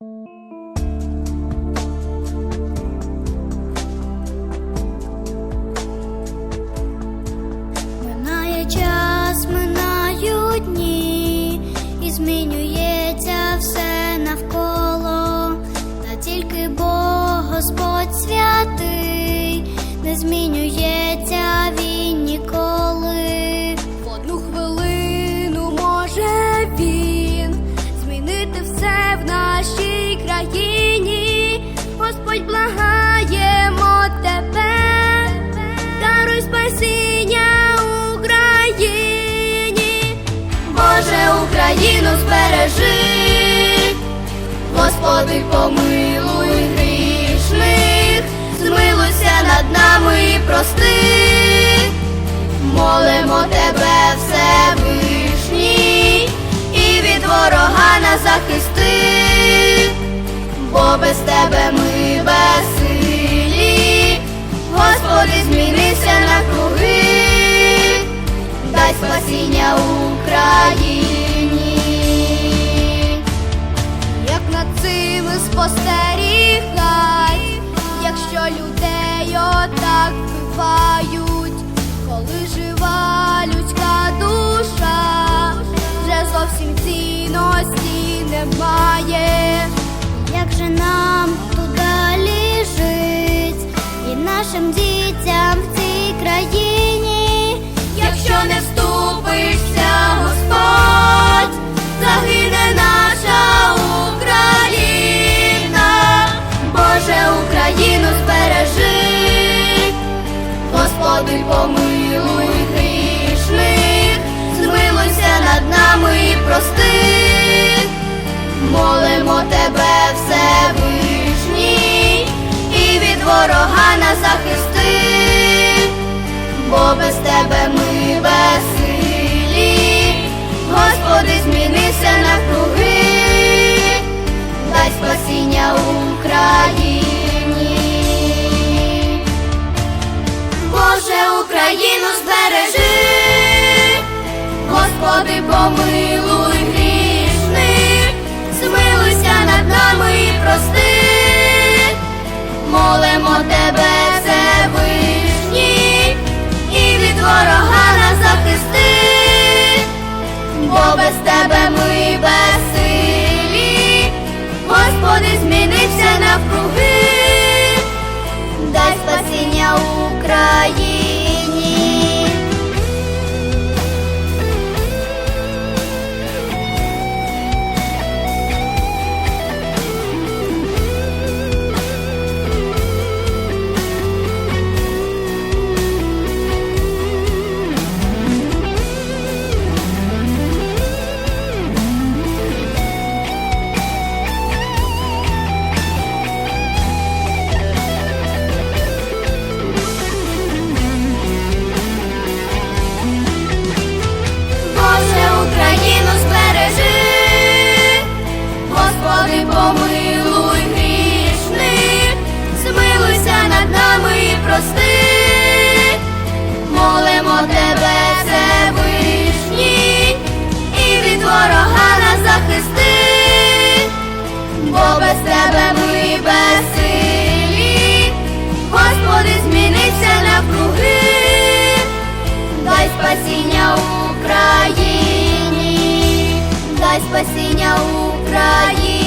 Минає час, минають дні і змінює. Україну збережи, Господи помилуй. людей отак вбивають, коли жива людська душа, вже зовсім цінності немає, як же нам тут далі жить і нашим дітям в цій країні, якщо не вступишся, Господь. Господи, помилуй грішних, змилуйся над нами і прости, молимо тебе, все Всевишній, і від ворога нас захисти, бо без тебе ми. бо ми. 可以